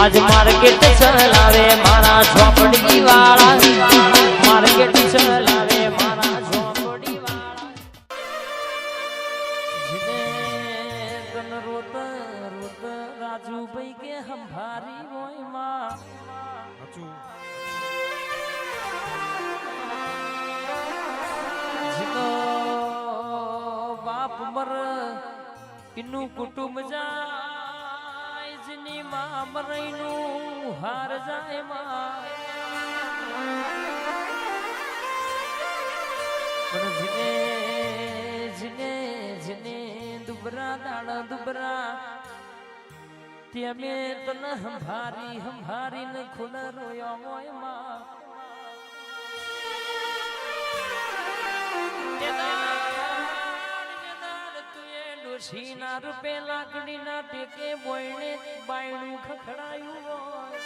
આજ માર્કેટ ચલાવે મારા ઝોપડી વાળા. માર્કેટ ચલાવે મારા ઝોપડી વાળા. જીને તન રોત રાજુ ભાઈ કે હંભારી હોયમાં. બાપ મર ઇનું કુટુંબ જેની માં મરઈનું હાર જાય માં. પણ જીને જીને જીને દુબરા દાડા દુબરા. તેમે તને હંભારી હંભારી ને ખુલ રોયો હોયમાં. ડોશીના રૂપે લાકડીના ટેકે બોયણે બાયણું ખખડાયું હોય.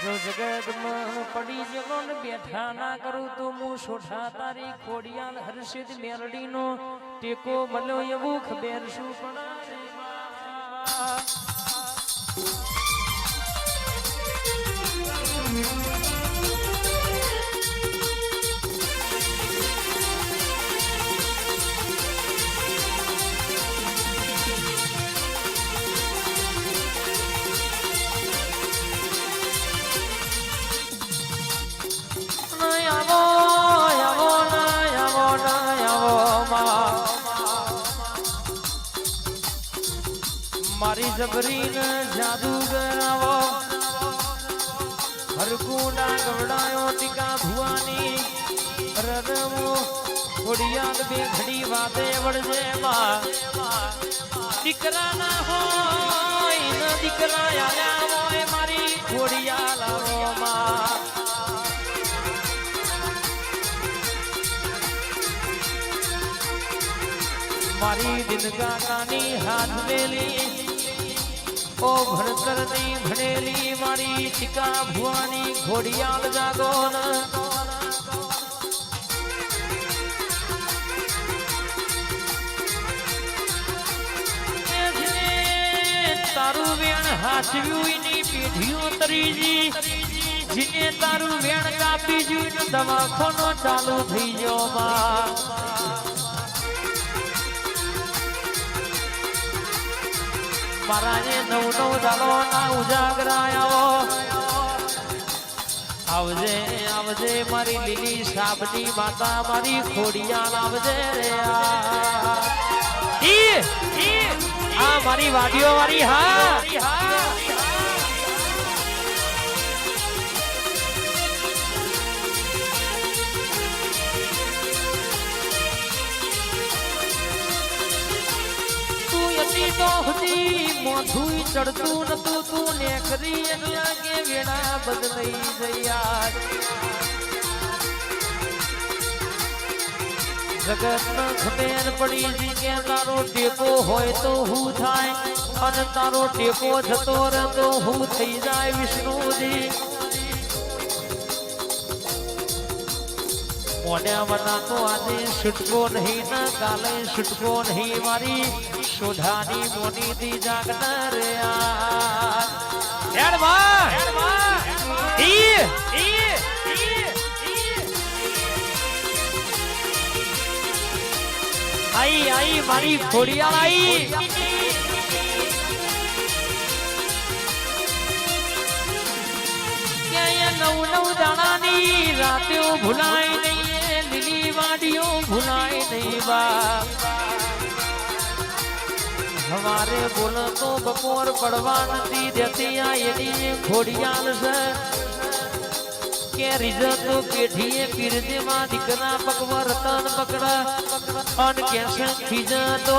જો જગતમાં પડી જલો ને બેઠા ના કરું તો હું સોઠા તારી ખોડિયાલ હર્ષિત મેરડીનો ટેકો મળ્યો એવું ખબેર શું પણ મારી જબરીને જાદુગર આવો હરકુંડા ગવડાયો ટીકા ભુવાની. રદમો ખોડિયાલ બે ઘડી વાતે વળજે માં દીકરા ના હોય ન દીકરા આલ્યા હોય મારી ખોડિયાલ લાવો માં મારી દિલગાની હાથ મેલી. ઓ ભણતરની ભણેલી મારી ટીકા ભુવાની ઘોડિયાલ જાગો ન તારું વેણ હાચવ્યું એની પેઢીઓ તરીજી. જીને તારું વેણ કાપી જ્યું દવાખાનો ચાલુ થઈ ગયો મારા જે નવ નવ ચાલો ના ઉજાગરાયો. આવજે આવજે મારી લીલી સાબની માતા, મારી ખોડિયાલ આવજે રે આ. મારી વાડીઓ વાળી હા. તું હતી તો ચડતું નતું, તું નેકરી એટલા કે વેણા બદલાઈ જયા જગત ખબેર પડી જી કે તારો ટેકો હોય તો હું થાય, અને તારો ટેકો જતો રહે તો હું થઈ જાય વિષ્ણુજી. મોઢા વના તો આજે છૂટકો નહીં, ના કાલે છૂટકો નહીં મારી. શોધાની મોની દી જાગનાર આઈ આઈ મારી ખોડિયાળ આઈ! નવ નવ દાણાની રાત્યો ભૂલાય નહીં લીલી વાડીઓ ભૂલાય નહીં બા હવારે બોલો તો બપોર પડવા નથી દેતી આ એની ખોડિયાલ છે. કે રીઝતો પેઢીએ પીરજેમાં દીકરા પકવર તન પકડા. અન કેસે ખીજતો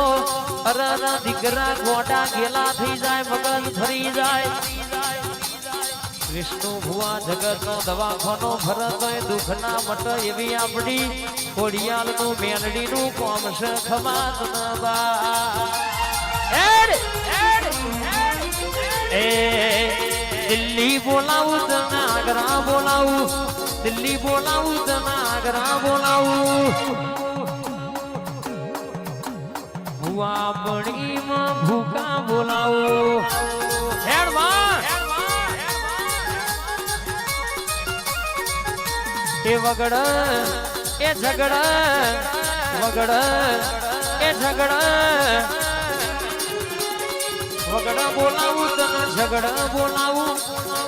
અરર દીકરા ગોડા થઈ જાય, મગજ ફરી જાય. વિષ્ણુ ભુવા જગત નો દવાખાનો ભરત હોય દુઃખ ના મટ એવી આપણી ખોડિયાલનું મેલડી નું કોમ છે ખમાત ના એ, દિલ્હી બોલાવું તનાગરા બોલાવું. દિલ્હી બોલાવું તનાગરા બોલાવું. ભૂવા પડીમાં ભૂકા બોલાવું. હેડ એ વગડ, એ ઝગડ વગડ, એ ઝગડ વગડ બોલાવું, તને ઝઘડા બોલાવું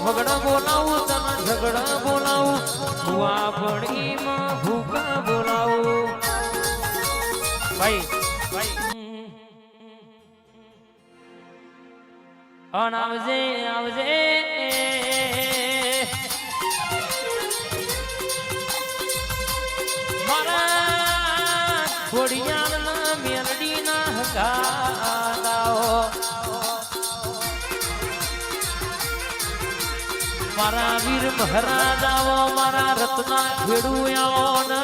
વગડ બોલાવું, તને ઝઘડા બોલાવું. હું ભણીમાં ભૂકા બોલાવું. ભાઈ ભાઈ. આવજે આવજે. મારા ખોડિયાલના મેરડીના હકારાઓ મારા વીર મહારાજ આવો મારા રત્ના ખેડૂ આવો ને.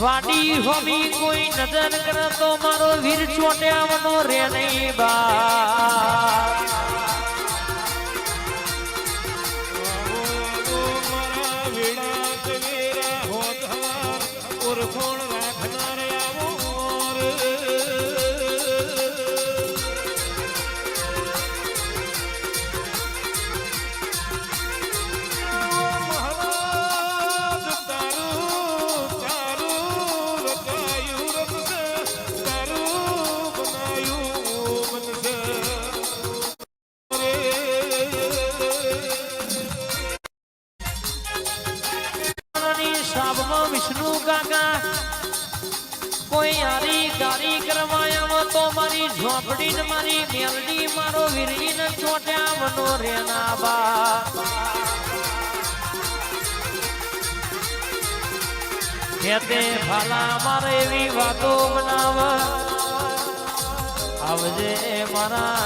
વાડી હોવી કોઈ નજર કરે તો મારો વીર ચોટ્યાવનો રે નહીં બા. વિષ્ણુ કાકા કોઈ હારી ગારી કરવાયા તો મારી ઝોપડી ને મારી મેલડી, મારો વીરજી ને ચોટ્યા મનો રેના બા ખેતે ભાલા મારે એવી વાતો બનાવ. આવજે મારા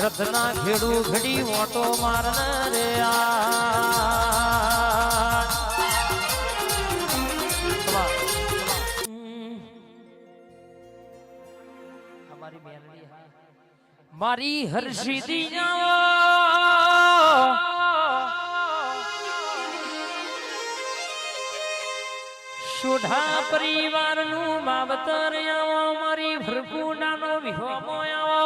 રથના ખેડૂ ઘડી મોટો મારને રે આ. મારી હર્ષિદી જાઓ સુઢા પરિવારનું માવતર આવો મારી ભરપૂડાનો વિહોમો આવો.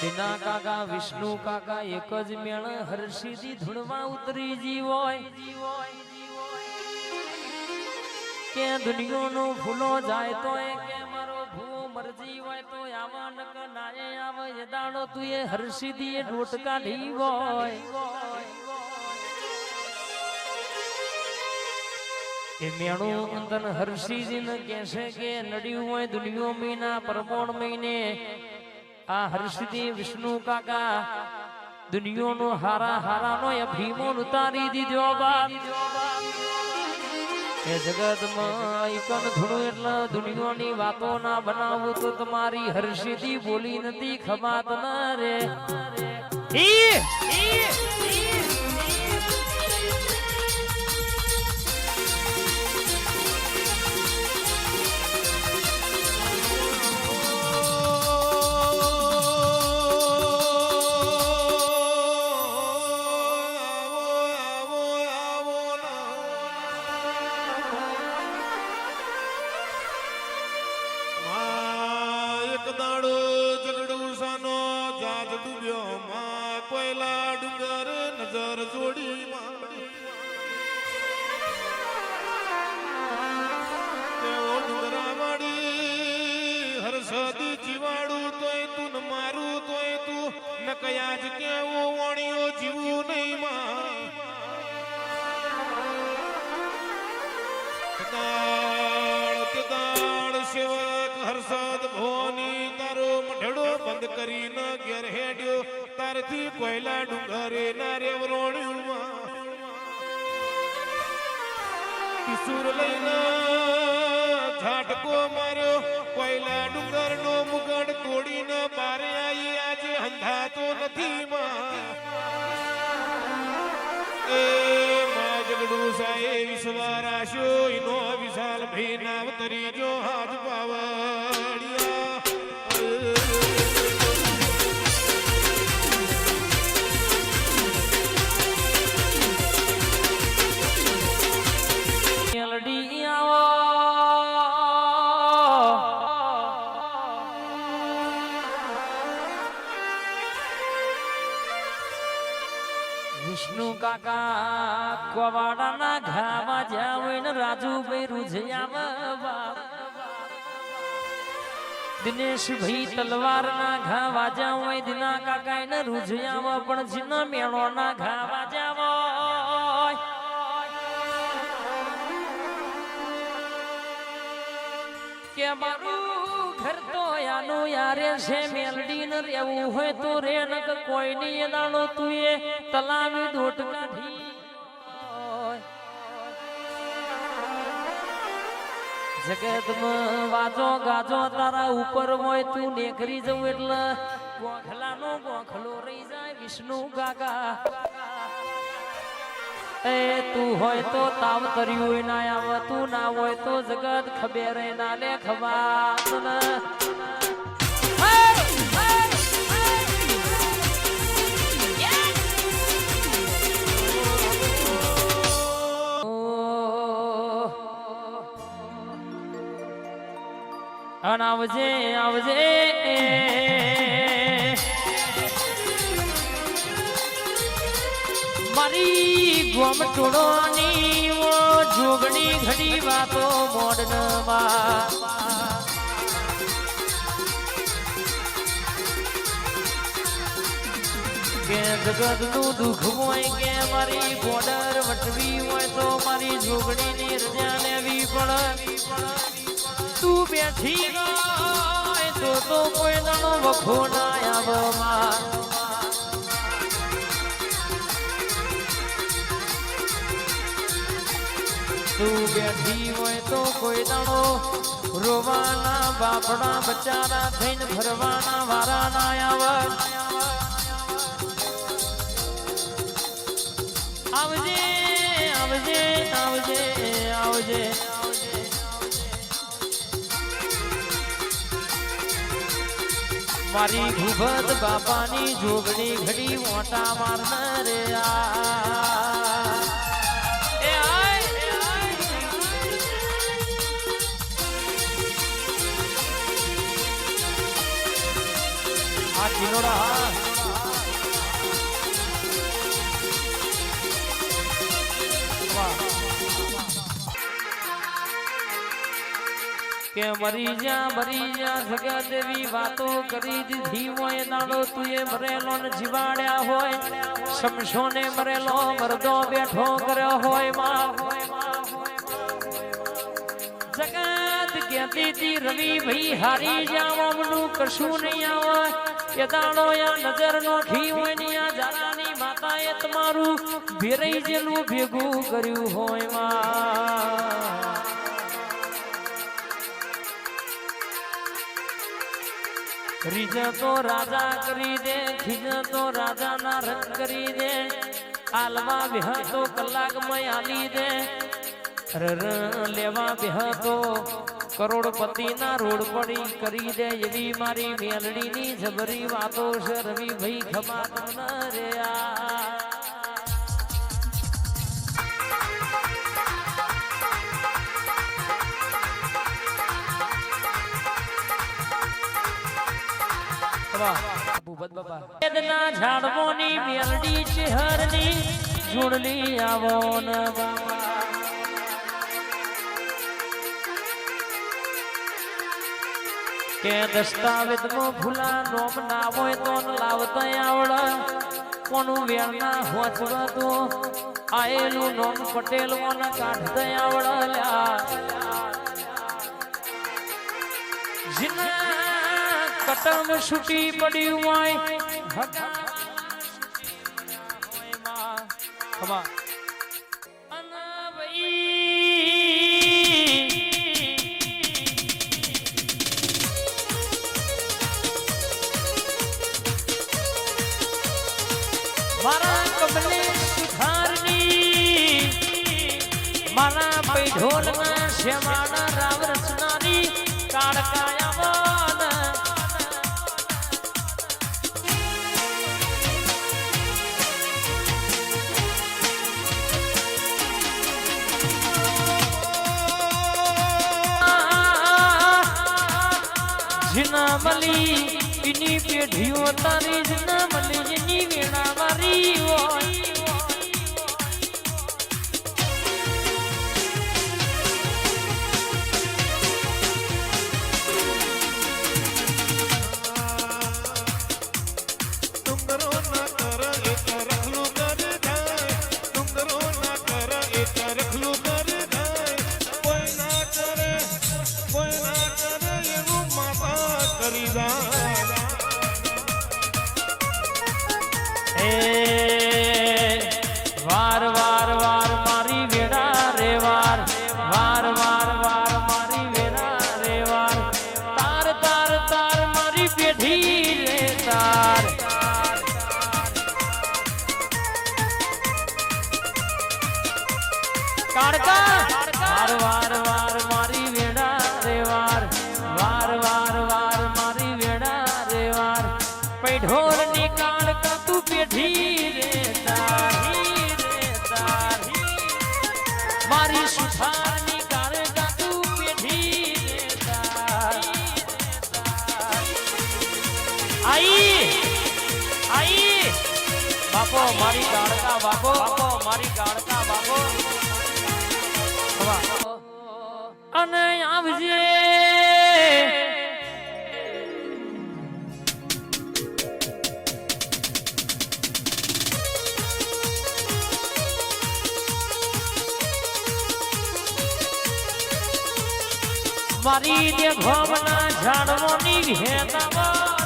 દિના કાકા વિષ્ણુ કાકા એક જ મેળ હર્ષિદી ધૂળમાં ઉતરી જીવોય. કે દુનિયાનો ભૂલો જાય તો એ કે મારો ભૂ મરજી હોય તો આવા નક નાયે આવે દાડો તું એ હર્ષિદી એ ડોટકા લઈ હોય. એ મેણું અંદર હર્ષિજી ને કહેશે કે નડ્યું હોય દુનિયો મહિના પરમોણ મહિને આ હર્ષિદી વિષ્ણુ કાકા, દુનિયાનો હારા હારાનો એ ભીમો ઉતારી દીધો બાપ. એ જગતમાં ઈકન થોડું એટલે દુનિયાની વાતો ના બનાવું તો તમારી હર્ષિદી બોલી નથી ખમાત ના રે. ઈ, જાજ ડૂબ્યો માં કોયલા ડુંગર નજર જોડી માં હરસદી જીવાડું તોય તું મારું તોય તું ન કયા જ કેવું વાણીઓ બંધ કરીને ઘેર હેડ્યો. તારથી કોયલા ડુંગરે ના રે વરોણ્યું. કિશોર લઈને ઝાટકો માર્યો. કોયલા ડુંગર નો મુગટ તોડીને બારે આવી આજે અંધાતો નથી માં. એ માં સાહેબ વિશ્વારાશો ઇનો વિશાલ ભીના તરીજો હાથ પાવડિયા કવાડાના હોય ને રાજુભાઈ રૂજિયામાં દિનેશભાઈ તલવારના ઘા વાજ્યા હોય દિના કાકા એને રૂજિયામાં પણ જીના મેળોના ઘા વાજા કે મારું ઘર તો યાનું યારે છે મેલડી ને રહેવું હોય તો રે નક કોઈ ની દાણો તું એ તલાવી દોટ કાઢી. જગતમાં વાજો ગાજો તારા ઉપર હોય તું નેકરી જવું એટલે ગોખલાનો ગોખલો રહી જાય વિષ્ણુ ગાગા. એ તું હોય તો તાવ તર્યું ના આવે, તું ના હોય તો જગત ખબેર ના લે ખબર આવજે આવજે. મારી ગોમ ઓ જોગણી ઘડી વાતો મોડનમાં કે જગતનું દુઃખ હોય કે મારી બોર્ડર વટવી હોય તો મારી જોગણીની રજા લેવી પડે. તું બેઠી હોય તો કોઈ દાડો રોવાના બાપડા બચારા થઈને ફરવાના વારા ના આવે. આવજે આવજે આવજે. મારી ભૂભત બાપાની જોગણી ઘડી મોટા મારનાર આ. કિનોડા કે મરી જા મરી જા જગા દેવી વાતો કરી દીધી હોય નાડો તુએ મરેલો ને જીવાડ્યા હોય સમશો ને મરેલો, મરદો બેઠો કર્યો હોયમાં. જગત કહેતી હતી રવિ ભાઈ હારી જાવ અમનું કશું નહીં આવે. એ દાડો યા નજર નો ઘી હોય ને આ જારાની માતાએ તમારું ભેરઈ જેલું ભેગું કર્યું હોયમાં. રીજ તો રાજા કરી દે ખીજ તો રાજા ના રંગ કરી દે. આલવા બેહ તો કલાકમાં આલી દે. લેવા બેહ તો કરોડપતિ ના રોડ પડી કરી દે. એવી મારી મેલડી ની જબરી વાતો છે રવિભાઈ ખમા રે આ વેદના ઝાડવોની મેલડી આવો ન કે દસ્તાવેજમાં ભૂલા નોમ ના હોય તો લાવતા આવડે. કોનું વેરના હોચવા તો આયેલું નોમ પટેલ મને કાઢતા આવડા લ્યા. જીના કટમ છૂટી પડ્યું હોય ખમા મારા કમલે સુધારની મારા પૈઢોલના શ્યામાના રાવ જીના મલી એની પેઢીઓ તારી મલી એની વેણા વારી હોય. બાપો, મારી ગાળકા વાગો વાગો મારી ગાળકા વાગો અને આવજે. મારી દે ઘોમના ઝાડવોની ભેનાવાના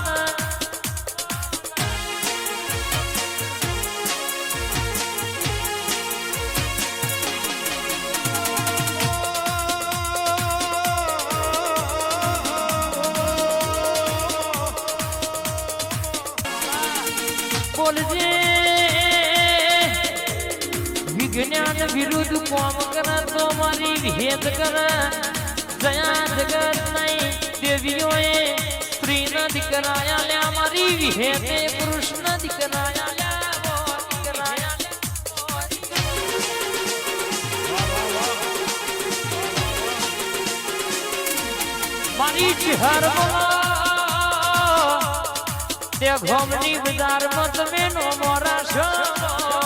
બોલજે. વિજ્ઞાન વિરુદ્ધ કોમ કર તો મારી ભેદ કર. જયા જગત નહીં, દેવીઓએ સ્ત્રીના દીકરાયા લ્યા, મારી વિહેતે પુરુષ ન દીકરાયા. મારી ચિહર તે ઘોમની બજારમાં તમે નો મોરા છો.